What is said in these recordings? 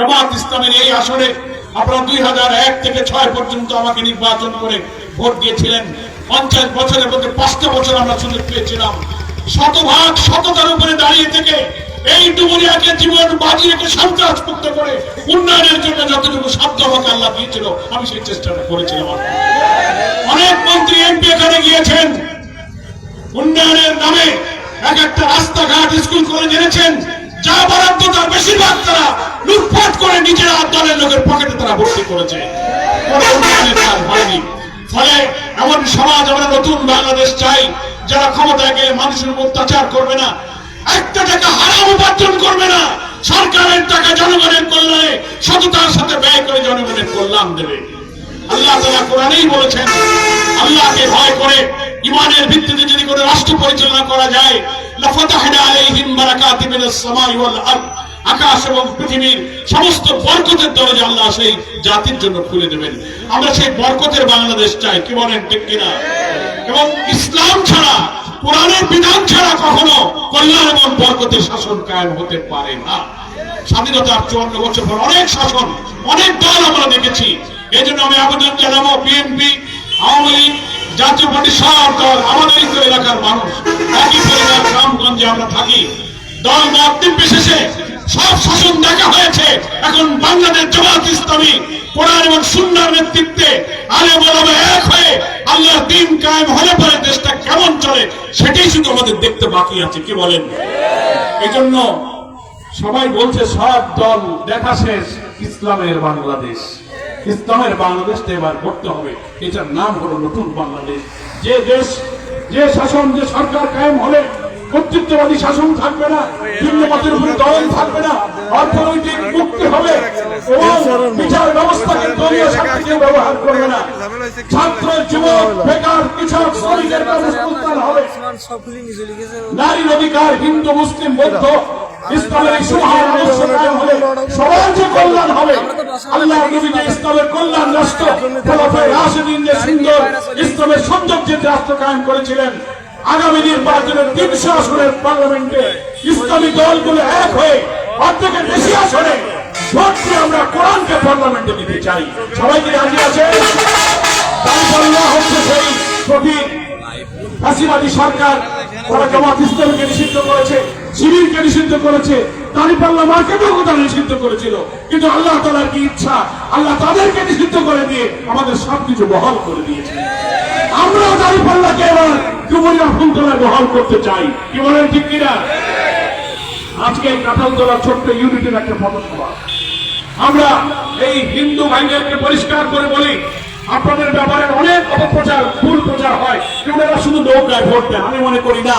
জামাত ইসলামের এই আসনে আপনারা দুই হাজার এক থেকে ছয় পর্যন্ত আমাকে নির্বাচন করে ভোট দিয়েছিলেন। পঞ্চাশ বছরের মধ্যে পাঁচটা বছর আমরা সুযোগ পেয়েছিলাম। শতভাগ শততার উপরে দাঁড়িয়ে থেকে এই ডুমুরিয়াকে জীবন বাজি রেখে সন্ত্রাস মুক্ত করে উন্নয়নের জন্য যতটুকু সাধ্য আমাকে আল্লাহ দিয়েছিল, আমি সেই চেষ্টাটা করেছিলাম। অনেক মন্ত্রী এমপি এখানে গিয়েছেন। উন্নয়নের নামে এক একটা রাস্তাঘাট স্কুল করে জেনেছেন যা বরাদ্দ তার বেশিরভাগ তারা লুটপাট করে নিজেরা দলের লোকের পকেটে তারা ভর্তি করেছে। ফলে এমন সমাজ আমরা নতুন বাংলাদেশ চাই, যারা ক্ষমতায় গেলে মানুষের অত্যাচার করবে না। একটা টাকা হারাম উপার্জন করবে না। সরকারের টাকা জনগণের কল্যাণে সততার সাথে ব্যয় করে জনগণের কল্যাণ দেবে। আল্লাহ তালা কোরআনেই বলেছেন, আল্লাহকে ভয় করে ইমানের ভিত্তিতে যদি কোনো রাষ্ট্র পরিচালনা করা যায় আকাশ এবং পৃথিবীর সমস্ত বরকতের দরজা আল্লাহ সেই জাতির জন্য খুলে দেবেন। আমরা সেই বরকতের বাংলাদেশ চাই, কি বলেন ঠিক কিনা? এবং ইসলাম ছাড়া, কোরআনের বিধান ছাড়া কখনো কল্যাণ এবং বরকতের শাসন কায়েম হতে পারে না। স্বাধীনতার চুয়ান্ন বছর পর অনেক শাসন, অনেক দল আমরা দেখেছি। এই জন্য আমি আবেদন জানাব, বিএনপি, আওয়ামী লীগ জাতীয় পার্টি সব দল আমাদের তো এলাকার মানুষ, একই পরিবার গ্রামগঞ্জে আমরা থাকি। দল মত নির্বিশেষে সব শাসন দেখা হয়েছে। এখন বাংলাদেশ জামাত ইসলামী কোরআন এবং সুন্নার নেতৃত্বে আলে বলবে এক হয়ে আল্লাহর দিন কায়েম হলে পরে দেশটা কেমন চলে, সেটাই শুধু আমাদের দেখতে বাকি আছে। কি বলেন? এই জন্য সবাই বলছে, সব দল দেখা শেষ, ইসলামের বাংলাদেশ। ইসলামের বাংলাদেশটা এবার করতে হবে। এটার নাম হলো নতুন বাংলাদেশ। যে দেশ, যে শাসন, যে সরকার কায়েম হলে কর্তৃত্ববাদী শাসন থাকবে না ভিন্ন মতের উপরে দল থাকবে না, অর্থনৈতিক মুক্তি হবে এবং বিচার ব্যবস্থাকে দলীয় ব্যবহার করবে না। ছাত্র যুবক, বেকার, কৃষক, শ্রমিকের কর্মসংস্থান হবে। নারীর অধিকার হিন্দু, মুসলিম, বৌদ্ধ, ইসলামের সুহার সবার যে কল্যাণ হবে। আল্লাহ নবী ইসলামের কল্যাণ রাষ্ট্র খোলাফায়ে সুন্দর ইসলামের সৌন্দর্যের রাষ্ট্র কায়েম করেছিলেন। আগামী নির্বাচনের তিনশো আসনের পার্লামেন্টে ইসলামী দলগুলো এক হয়ে অর্ধেকের বেশি আসনে ভোট দিয়ে আমরা কোরআনকে পার্লামেন্টে নিতে চাই। সবাইকে রাজি আছে? দাঁড়িপাল্লা হচ্ছে সেই ফাঁসিবাদী সরকার। তারা জামাত ইসলামকে নিষিদ্ধ করেছে শিবিরকে নিষিদ্ধ করেছে। দিয়ে আমরা আজকে এই একটা আমরা এই হিন্দু ভাইদেরকে পরিষ্কার করে বলি, আপনাদের ব্যাপারে অনেক অপপ্রচার, ভুল প্রচার হয়। ওনারা শুধু নৌকায় ভোট দেন আমি মনে করি না।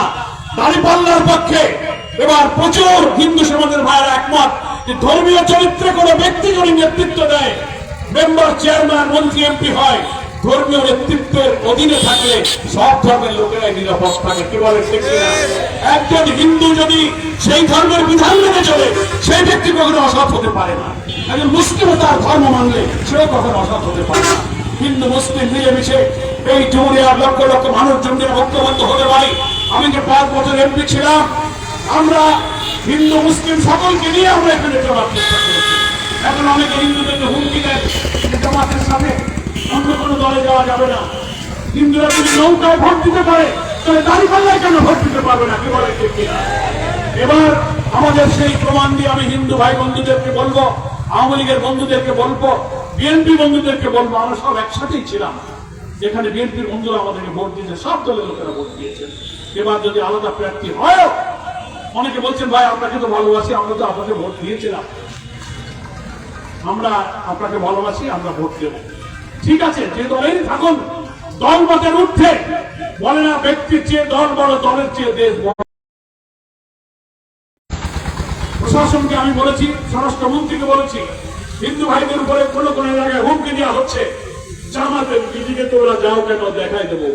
দাঁড়িপাল্লার পক্ষে। এবার প্রচুর হিন্দু সমাজের ভাইয়েরা একমত যে ধর্মীয় চরিত্রে কোনো ব্যক্তি যদি নেতৃত্ব দেয় মেম্বার চেয়ারম্যান মন্ত্রী এমপি হয়, ধর্মীয় নেতৃত্বের অধীনে থাকলে সব ধর্মের লোকেরাই নিরাপদ থাকে। কি বলে একজন হিন্দু যদি সেই ধর্মের বিধান মেনে চলে, সেই ব্যক্তি কখনো অসৎ হতে পারে না। একজন মুসলিমও তার ধর্ম মানলে, সেও কখনো অসৎ হতে পারে না। হিন্দু, মুসলিম মিলেমিশে এই জুমুরিয়ার লক্ষ লক্ষ মানুষ ঐক্যবদ্ধ হতে পারি। আমি যে পাঁচ বছর এমপি ছিলাম আমরা হিন্দু, মুসলিম সকলকে নিয়ে আমরা এখানে চলার চেষ্টা করেছি। এখন অনেকে হিন্দুদেরকে হুমকি দেয় জামাতের সাথে অন্য কোনো দলে যাওয়া যাবে না। হিন্দুরা যদি নৌকায় ভোট দিতে পারে, তাহলে দাঁড়িপাল্লায় কেন ভোট দিতে পারবে না? কি বলে এবার আমাদের সেই প্রমাণ দিয়ে আমি হিন্দু ভাই বন্ধুদেরকে বলব, আওয়ামী লীগের বন্ধুদেরকে বলব, বিএনপি বন্ধুদেরকে বলব, আমরা সব একসাথেই ছিলাম। যেখানে বিএনপির বন্ধুরা আমাদেরকে ভোট দিয়েছে, সব দলের লোকেরা ভোট দিয়েছে। এবার যদি আলাদা প্রার্থী হয় অনেকে বলছেন, ভাই, আপনাকে তো ভালোবাসি, আমরা তো আপনাকে ভোট দিয়েছিলাম। আমরা আপনাকে ভালোবাসি, আমরা ভোট দেব। ঠিক আছে, যে দলেই থাকুন, দল মতের ঊর্ধ্বে। বলে না, ব্যক্তির চেয়ে দল বড়, দলের চেয়ে দেশ বড়। প্রশাসনকে আমি বলেছি, স্বরাষ্ট্রমন্ত্রীকে বলেছি, হিন্দু ভাইদের উপরে কোন কোন জায়গায় হুমকি দেওয়া হচ্ছে। জামাতের দিদিকে তো ওরা যাও কেন, দেখাই দেবো।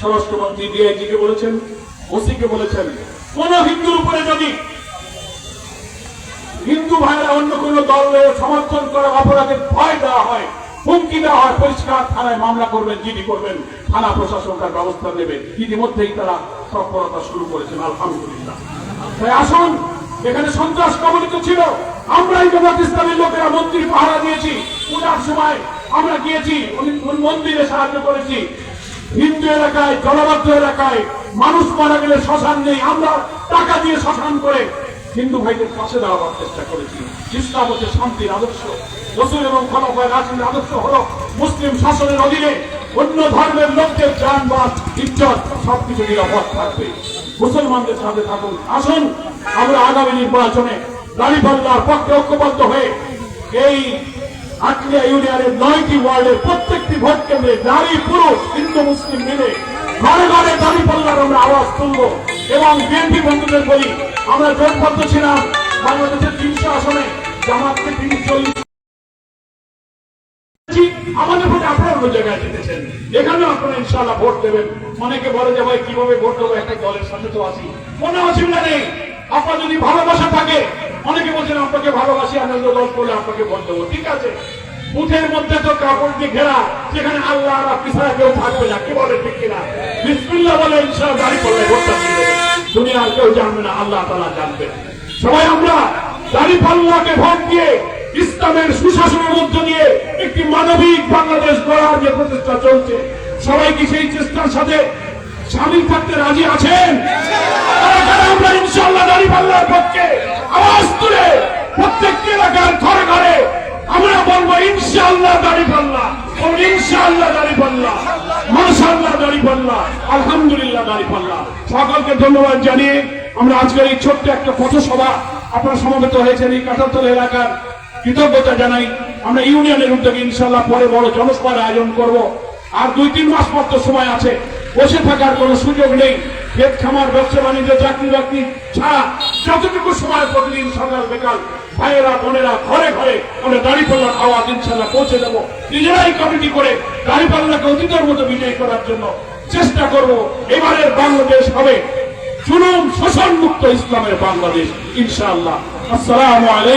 স্বরাষ্ট্রমন্ত্রী ডিআইজি কে বলেছেন ওসি কে বলেছেন কোন হিন্দুর উপরে যদি হিন্দু ভাইরা অন্য কোন দলে সমর্থন করা অপরাধের ভয় দেওয়া হয়, হুমকি দেওয়া হয়, পরিষ্কার থানায় মামলা করবেন, জিডি করবেন, থানা প্রশাসন তার ব্যবস্থা নেবে। ইতিমধ্যেই তারা তৎপরতা শুরু করেছেন, আলহামদুলিল্লাহ। তাই আসুন, এখানে সন্ত্রাস কবলিত ছিল। আমরাই জামাত ইসলামের লোকেরা মন্দির পাহারা দিয়েছি। পূজার সময় আমরা গিয়েছি মন্দিরে সাহায্য করেছি। হিন্দু এলাকায়, জলবদ্ধ এলাকায় মানুষ মারা গেলে শ্মশান নেই, আমরা টাকা দিয়ে শ্মশান করে হিন্দু ভাইদের পাশে দাঁড়াবার চেষ্টা করেছি। ইসলাম হচ্ছে শান্তির আদর্শ। রসুল এবং খলাফায় রাসুলের আদর্শ হলো মুসলিম শাসনের অধীনে অন্য ধর্মের লোকদের যানবাদ ইজ্জত সবকিছু নিরাপদ থাকবে। মুসলমানদের সাথে থাকুন। আসুন, আমরা আগামী নির্বাচনে দাঁড়িপাল্লার পক্ষে ঐক্যবদ্ধ হয়ে এই আটলিয়া ইউনিয়নের নয়টি ওয়ার্ডের প্রত্যেকটি ভোট কেন্দ্রে নারী, পুরুষ, হিন্দু, মুসলিম মিলে ঘরে ঘরে দাঁড়ি পাল্লার আমরা আওয়াজ তুলব এবং বিএনপি বন্ধুদের বলি, আমরা জোটবদ্ধ ছিলাম বাংলাদেশের তিনশো আসনে, জামাতকে তিনশো চল্লিশ আমাদের ভোটে আপনারা অন্য জায়গায় জিতেছেন। এখানেও আপনারা ইনশাআল্লাহ ভোট দেবেন। অনেকে বলে যে ভাই, কীভাবে ভোট দেবো? একটা দলের সাথে তো আছি। কোনো অসুবিধা নেই। আপনার যদি ভালোবাসা থাকে অনেকে বলছেন, আপনাকে ভালোবাসি, আনন্দ দল করলে আপনাকে ভোট দেবো। ঠিক আছে। বুথের মধ্যে তো কাপড় দিয়ে ঘেরা, যেখানে আল্লাহ আপনি ছাড়া কেউ থাকবে না। কি বলে, ঠিক কিনা? বিসমিল্লাহ বলে, ইনশাআল্লাহ দাঁড়ি করলে ভোটটা দিয়ে দেবেন দুনিয়ার কেউ জানবে না, আল্লাহ তালা জানবে। সবাই আমরা দাঁড়ি পাল্লাকে ভোট দিয়ে ইসলামের সুশাসনের মধ্য দিয়ে একটি মানবিক বাংলাদেশ গড়ার যে প্রচেষ্টা চলছে, সবাই কি সেই চেষ্টার সাথে সামিল থাকতে রাজি আছেন? আমরা ইনশাল্লাহ পক্ষে? আওয়াজ তুলে এলাকার ঘরে ঘরে আমরা বলব ইনশাল্লাহ ইনশাল্লাহ মাসাল্লাহ আলহামদুলিল্লাহ সকলকে ধন্যবাদ জানিয়ে আমরা আজকের এই ছোট্ট একটা সমবেত হয়েছেন, এই কাটারতল এলাকার কৃতজ্ঞতা জানাই। আমরা ইউনিয়নের উদ্যোগে ইনশাল্লাহ পরে বড় জনসভার আয়োজন করব। আর দুই তিন মাস পর তো সময় আছে। বসে থাকার কোনো সুযোগ নেই। ক্ষেত খামার, ব্যবসা, বাণিজ্য, চাকরি বাকরি ছাড়া যতটুকু সময় প্রতিদিন সকাল, বেকাল, ভাইয়েরা, বোনেরা ঘরে ঘরে আমরা দাঁড়িপাল্লার আওয়াজ ইনশাল্লাহ পৌঁছে দেবো। নিজেরাই কমিটি করে দাঁড়িপাল্লাকে অতীতের মতো বিজয়ী করার জন্য চেষ্টা করব। এবারের বাংলাদেশ হবে জুলুম শোষণ মুক্ত ইসলামের বাংলাদেশ, ইনশাআল্লাহ। আসসালামু আলাইকুম।